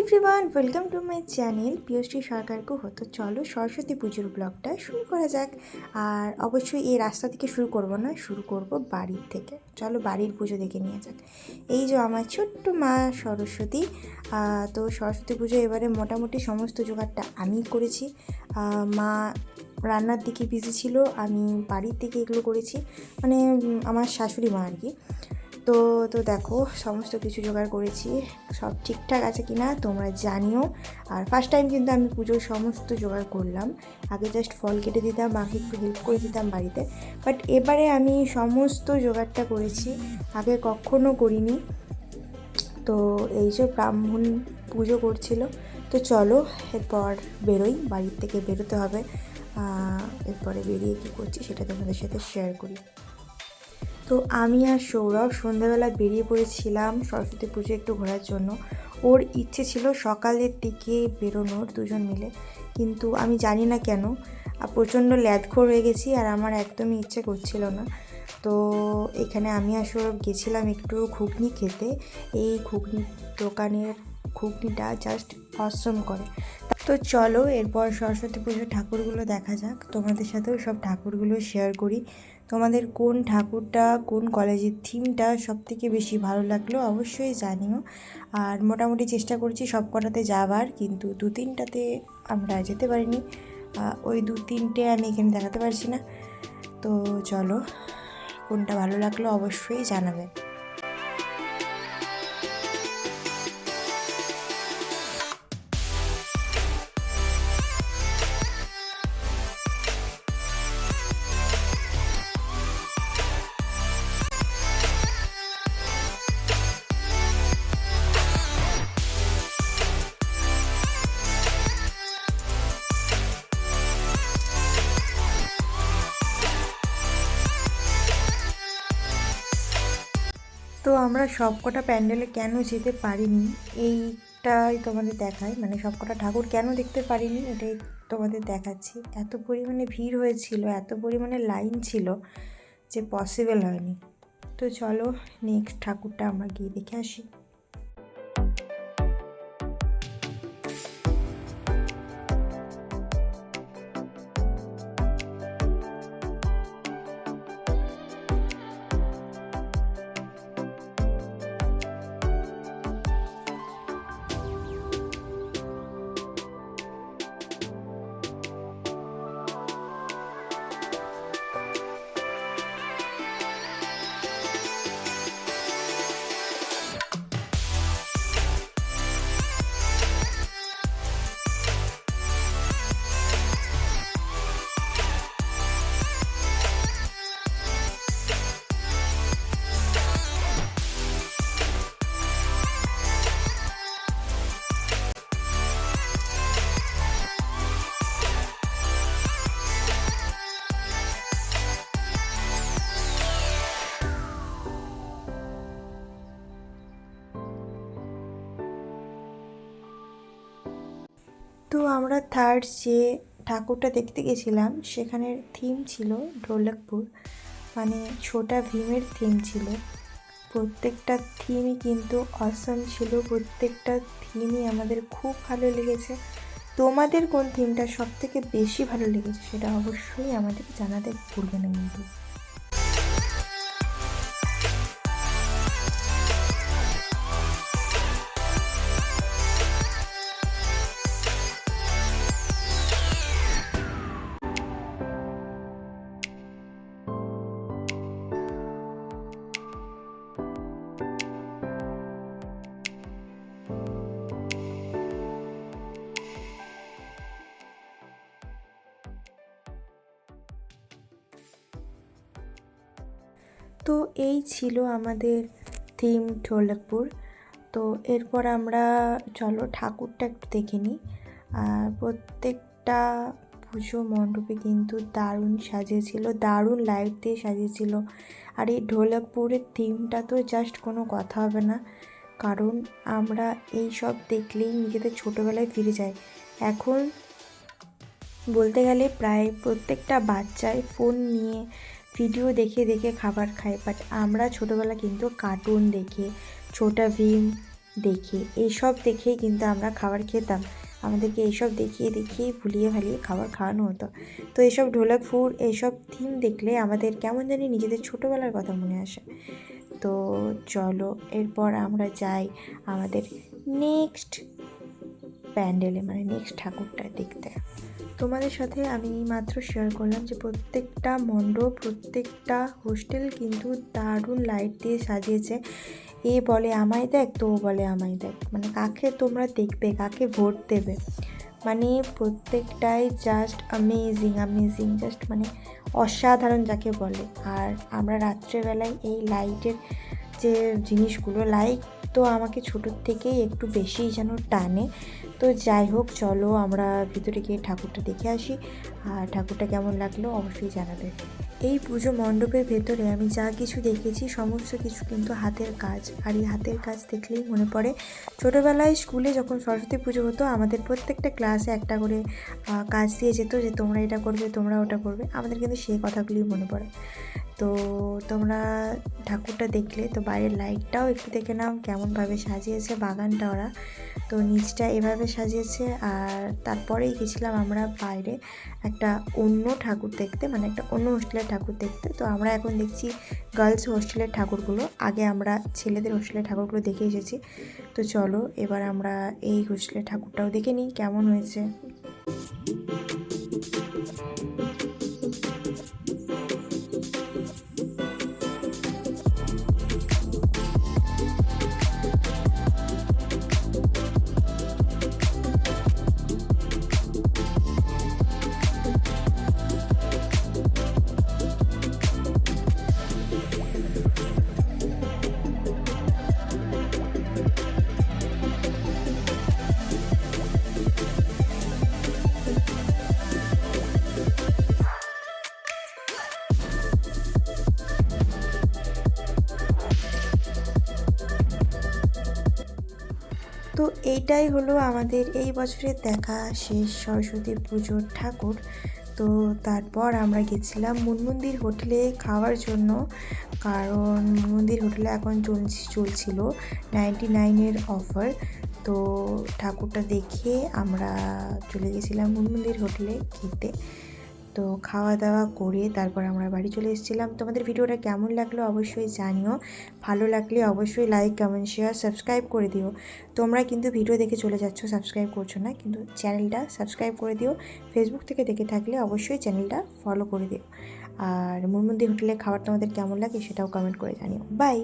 Everyone welcome to my channel পিওশ্রী সরকারকে হতো চলো সরস্বতী পুজোর ব্লগটা শুরু করা যাক। আর অবশ্যই এই রাস্তা থেকে শুরু করব না, শুরু করব বাড়ির থেকে। চলো বাড়ির পুজো দেখে নিয়ে যাক। এই যে আমার ছোট্ট মা সরস্বতী তো সরস্বতী পুজো এবারে মোটামুটি সমস্ত জোগাড়টা আমি করেছি। মা রান্নার দিকে বিজি ছিল, আমি বাড়ির দিকে এগুলো করেছি। মানে আমার শাশুড়ি মা আর কি। তো তো দেখো, সমস্ত কিছু জোগাড় করেছি। সব ঠিকঠাক আছে কি না তোমরা জানিও। আর ফার্স্ট টাইম কিন্তু আমি পুজোর সমস্ত জোগাড় করলাম। আগে জাস্ট ফল কেটে দিতাম, মাকে একটু হেল্প করে দিতাম বাড়িতে। বাট এবারে আমি সমস্ত জোগাড়টা করেছি। আগে কখনো করিনি। তো এই যে ব্রাহ্মণ পুজো করছিল, তো চলো এরপর বেরোই। বাড়ির থেকে বেরোতে হবে। এরপরে বেরিয়ে কী করছি সেটা তোমাদের সাথে শেয়ার করি। তো আমি আর সৌরভ সন্ধ্যাবেলা বেরিয়ে পড়েছিলাম সরস্বতী পুজো একটু ঘোরার জন্য। ওর ইচ্ছে ছিল সকালের দিকে বেরোনোর দুজন মিলে। কিন্তু আমি জানি না কেন প্রচণ্ড ল্যাদখোর হয়ে গেছি আর আমার একদমই ইচ্ছে করছিল না। তো এখানে আমি আর সৌরভ গেছিলাম একটু ঘুগনি খেতে। এই ঘুগনি দোকানের ঘুগনিটা জাস্ট অসম করে। তো চলো, এরপর সরস্বতী পুজোর ঠাকুরগুলো দেখা যাক। তোমাদের সাথেও সব ঠাকুরগুলো শেয়ার করি। তোমাদের কোন ঠাকুরটা, কোন কলেজের থিমটা সব থেকে বেশি ভালো লাগল অবশ্যই জানিও। আর মোটামুটি চেষ্টা করছি সব কটাতে যাওয়ার কিন্তু দু তিনটাতে আমরা যেতে পারিনি। ওই দু তিনটে আমি এখানে দেখাতে পারছি না। তো চলো, কোনটা ভালো লাগল অবশ্যই জানাবে। তো আমরা সবকটা প্যান্ডেলে কেন যেতে পারিনি? এইটাই তোমাদের দেখায়। মানে সবকটা ঠাকুর কেন দেখতে পারিনি? এটাই তোমাদের দেখাচ্ছি। এত পরিমাণে ভিড় হয়েছিল, এত পরিমাণে লাইন ছিল যে পসিবল হয়নি। তো চলো নেক্সট ঠাকুরটা আমরা গিয়ে দেখে আসি। তো আমরা থার্ড যে ঠাকুরটা দেখতে গেছিলাম, সেখানের থিম ছিল ঢোলকপুর। মানে ছোটা ভীমের থিম ছিল। প্রত্যেকটা থিমই কিন্তু অসম ছিল, প্রত্যেকটা থিমই আমাদের খুব ভালো লেগেছে। তোমাদের কোন থিমটা সব থেকে বেশি ভালো লেগেছে সেটা অবশ্যই আমাদের জানাতে ভুলবে না কিন্তু। তো এই ছিল আমাদের থিম ঢোলকপুর তো এরপর আমরা, চলো ঠাকুরটা একটু দেখে নিই। আর প্রত্যেকটা পুজো মণ্ডপে কিন্তু দারুণ সাজিয়েছিল, দারুণ লাইট দিয়ে সাজিয়েছিল। আর এই ঢোলকপুরের থিমটা তো জাস্ট কোনো কথা হবে না। কারণ আমরা এই সব দেখলেই নিজেদের ছোটোবেলায় ফিরে যাই। এখন বলতে গেলে প্রায় প্রত্যেকটা বাচ্চাই ফোন নিয়ে ভিডিও দেখে দেখে খাবার খায় বাট আমরা ছোটোবেলা কিন্তু কার্টুন দেখে, ছোটা ভীম দেখে, এইসব দেখেই কিন্তু আমরা খাবার খেতাম। আমাদেরকে এইসব দেখিয়ে দেখিয়ে ভুলিয়ে ভালিয়ে খাবার খাওয়ানো হতো। তো এইসব ঢোলকপুর এইসব থিম দেখলে আমাদের কেমন জানি নিজেদের ছোটোবেলার কথা মনে আসে। তো চলো, এরপর আমরা যাই আমাদের নেক্সট প্যান্ডেলে মানে নেক্সট ঠাকুরটা দেখতে। তোমাদের সাথে আমি মাত্র শেয়ার করলাম যে প্রত্যেকটা মণ্ডপ, প্রত্যেকটা হোস্টেল কিন্তু দারুণ লাইট দিয়ে সাজিয়েছে। এ বলে আমায় দেখ, তো বলে আমায় দেখ। মানে কাকে তোমরা দেখবে, কাকে ভোট দেবে? মানে প্রত্যেকটাই জাস্ট অ্যামেজিং অ্যামেজিং জাস্ট মানে অসাধারণ যাকে বলে। আর আমরা রাত্রেবেলায় এই লাইটের যে জিনিসগুলো লাইট তো আমাকে ছোটোর থেকেই একটু বেশিই যেন টানে। তো যাই হোক, চলো আমরা ভিতরে গিয়ে ঠাকুরটা দেখে আসি। আর ঠাকুরটা কেমন লাগল অবশ্যই জানাবে। এই পুজো মণ্ডপের ভেতরে আমি যা কিছু দেখেছি, সমস্ত কিছু কিন্তু হাতের কাজ। আর এই হাতের কাজ দেখলেই মনে পড়ে, ছোটোবেলায় স্কুলে যখন সরস্বতী পুজো হতো, আমাদের প্রত্যেকটা ক্লাসে একটা করে কাজ দিয়ে যেত যে তোমরা এটা করবে, তোমরা ওটা করবে। আমাদের কিন্তু সেই কথাগুলোই মনে পড়ে। তো তোমরা ঠাকুরটা দেখলে, তো বাইরের লাইটটাও একটু দেখে নাও কেমনভাবে সাজিয়েছে বাগানটা ওরা। তো নিচটা এভাবে সাজিয়েছে আর তারপরেই গেছিলাম আমরা বাইরে একটা অন্য ঠাকুর দেখতে মানে একটা অন্য হোস্টেলের ঠাকুর দেখতে। তো আমরা এখন দেখছি গার্লস হোস্টেলের ঠাকুরগুলো। আগে আমরা ছেলেদের হোস্টেলের ঠাকুরগুলো দেখে এসেছি। তো চলো এবার আমরা এই হোস্টেলের ঠাকুরটাও দেখে নিই কেমন হয়েছে। তো এইটাই হলো আমাদের এই বছরের দেখা, শেষ সরস্বতী পুজোর ঠাকুর। তো তারপর আমরা গেছিলাম মুনমন্দির হোটেলে খাওয়ার জন্য, কারণ মুনমন্দির হোটেলে এখন চলছি, চলছিল নাইনটি নাইনের অফার। তো ঠাকুরটা দেখে আমরা চলে গেছিলাম মুনমন্দির হোটেলে খেতে। তো খাওয়া দাওয়া করে তারপর আমরা বাড়ি চলে এসেছিলাম। তোমাদের ভিডিওটা কেমন লাগল অবশ্যই জানিও। ভালো লাগলে অবশ্যই লাইক কমেন্ট শেয়ার সাবস্ক্রাইব করে দিও। তোমরা কিন্তু ভিডিও দেখে চলে যাচ্ছ সাবস্ক্রাইব করছ না, কিন্তু চ্যানেলটা সাবস্ক্রাইব করে দিও। ফেসবুক থেকে দেখে থাকলে অবশ্যই চ্যানেলটা ফলো করে দিও। আর মুরমন্দির হোটেলে খাবার তোমাদের কেমন লাগে সেটাও কমেন্ট করে জানিও। বাই